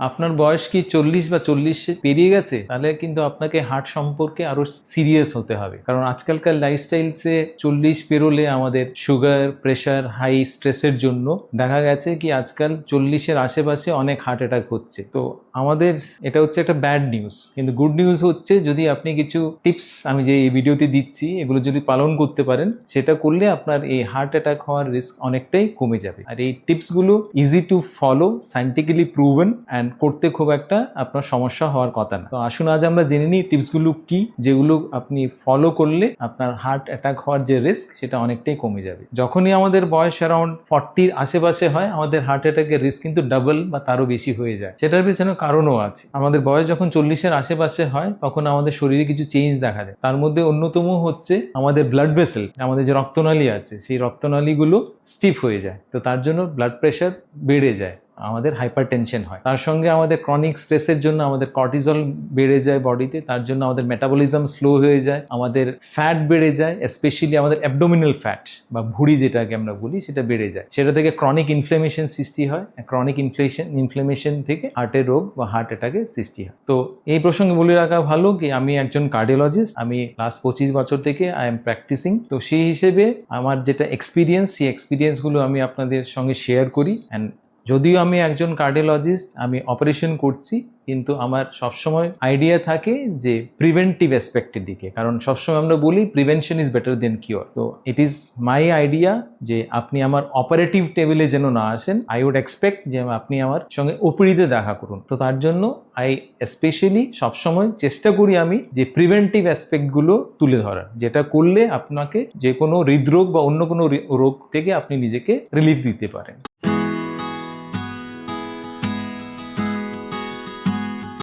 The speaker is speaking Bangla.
আপনার বয়স কি চল্লিশ বা চল্লিশে পেরিয়ে গেছে? তাহলে কিন্তু আপনাকে হার্ট সম্পর্কে আরও সিরিয়াস হতে হবে। কারণ আজকালকার লাইফস্টাইলসে চল্লিশ পেরোলে আমাদের সুগার প্রেশার হাই স্ট্রেসের জন্য দেখা গেছে কি আজকাল চল্লিশের আশেপাশে অনেক হার্ট অ্যাটাক হচ্ছে। তো আমাদের এটা হচ্ছে একটা ব্যাড নিউজ কিন্তু গুড নিউজ হচ্ছে যদি আপনি কিছু টিপস আমি যে এই ভিডিওতে দিচ্ছি, এগুলো যদি পালন করতে পারেন, সেটা করলে আপনার এই হার্ট অ্যাটাক হওয়ার রিস্ক অনেকটাই কমে যাবে। আর এই টিপসগুলো easy to follow scientifically proven and করতে খুব একটা আপনার সমস্যা হওয়ার কথা না। তো আসুন, আজ আমরা জেনে নিই টিপসগুলো কি, যেগুলো আপনি ফলো করলে আপনার হার্ট অ্যাটাক হওয়ার যে রিস্ক সেটা অনেকটাই কমে যাবে। যখনই আমাদের বয়স অ্যারাউন্ড ফর্টির আশেপাশে হয়, আমাদের হার্ট অ্যাটাকের রিস্ক কিন্তু ডাবল বা তারও বেশি হয়ে যায়। সেটার পেছনে কারণও আছে। আমাদের বয়স যখন চল্লিশের আশেপাশে হয়, তখন আমাদের শরীরে কিছু চেঞ্জ দেখা দেয়। তার মধ্যে অন্যতম হচ্ছে আমাদের ব্লাড ভেসেল আমাদের যে রক্তনালী আছে, সেই রক্তনালীগুলো স্টিফ হয়ে যায়। তো তার জন্য ব্লাড প্রেশার বেড়ে যায়। আমাদের হাইপার টেনশন হয়। তার সঙ্গে আমাদের ক্রনিক স্ট্রেসের জন্য আমাদের কর্টিজল বেড়ে যায় বডিতে তার জন্য আমাদের মেটাবলিজম স্লো হয়ে যায়, আমাদের ফ্যাট বেড়ে যায় স্পেশালি আমাদের অ্যাবডোমিনাল ফ্যাট বা ভুঁড়ি যেটাকে আমরা বলি, সেটা বেড়ে যায়। সেটা থেকে ক্রনিক ইনফ্লেমেশন সৃষ্টি হয় ক্রনিক ইনফ্লেশন ইনফ্লেমেশন থেকে হার্টের রোগ বা হার্ট অ্যাটাকের সৃষ্টি হয়। তো এই প্রসঙ্গে বলে রাখা ভালো কি, আমি একজন কার্ডিওলজিস্ট আমি লাস্ট পঁচিশ বছর থেকে আই এম প্র্যাকটিসিং তো সেই হিসেবে আমার যেটা এক্সপিরিয়েন্স সেই এক্সপিরিয়েন্সগুলো আমি আপনাদের সঙ্গে শেয়ার করি। অ্যান্ড যদিও আমি একজন কার্ডিওলজিস্ট আমি অপারেশন করছি, কিন্তু আমার সবসময় আইডিয়া থাকে যে প্রিভেন্টিভ অ্যাসপেক্টের দিকে। কারণ সবসময় আমরা বলি prevention is better than cure তো ইট ইজ মাই আইডিয়া যে আপনি আমার অপারেটিভ টেবিলে যেন না আসেন। আই উড এক্সপেক্ট যে আপনি আমার সঙ্গে ওপিডিতে দেখা করুন। তো তার জন্য আই স্পেশালি সবসময় চেষ্টা করি আমি যে প্রিভেন্টিভ অ্যাসপেক্টগুলো তুলে ধরার। যেটা করলে আপনাকে যে কোনো হৃদরোগ বা অন্য কোনো রোগ থেকে আপনি নিজেকে রিলিফ দিতে পারেন।